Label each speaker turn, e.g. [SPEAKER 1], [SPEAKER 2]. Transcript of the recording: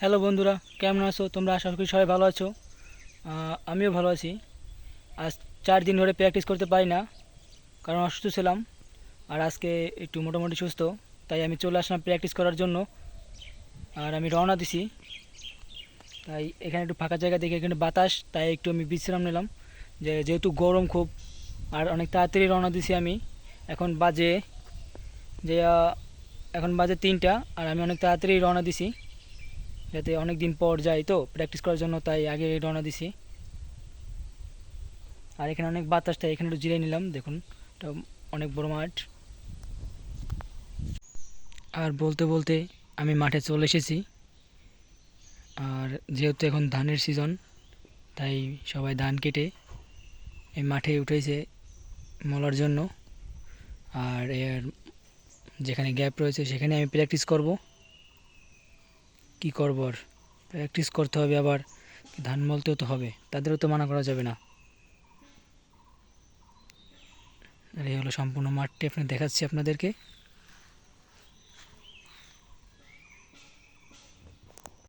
[SPEAKER 1] Hello বন্ধুরা, কেমন আছো? তোমরা আশা করি সবাই ভালো আছো। আমিও ভালো আছি। আজ চার দিন ধরে প্র্যাকটিস করতে পারি না, কারণ অসুস্থ ছিলাম, আর আজকে একটু মোটামুটি সুস্থ, তাই আমি চলে আসলাম প্র্যাকটিস করার জন্য, আর আমি রওনা দিছি। তাই এখানে একটু ফাঁকা জায়গা দেখে এখানে বাতাস, তাই একটু আমি বিশ্রাম নিলাম, যে যেহেতু গরম খুব, আর অনেক তাড়াতাড়ি রওনা দিছি আমি। এখন বাজে, যে এখন বাজে তিনটা, আর আমি অনেক তাড়াতাড়ি রওনা দিছি। যাতে অনেক দিন পর যাই তো প্র্যাকটিস করার জন্য, তাই আগে রওনা দিছি। আর এখানে অনেক বাতাস, তাই এখানে একটু জিরে নিলাম, দেখুন। এটা অনেক বড় মাঠ। আর বলতে বলতে আমি মাঠে চলে এসেছি। আর যেহেতু এখন ধানের সিজন তাই সবাই ধান কেটে এই মাঠে উঠেছে মলার জন্য। আর এর যেখানে গ্যাপ রয়েছে, সেখানে আমি প্র্যাকটিস করব। কি করব আর? প্র্যাকটিস করতে হবে আবার। ধান মলতেও তো হবে, তাদেরও তো মানা করা যাবে না। আর এই হলো সম্পূর্ণ মাঠটি আপনি দেখাচ্ছি আপনাদেরকে।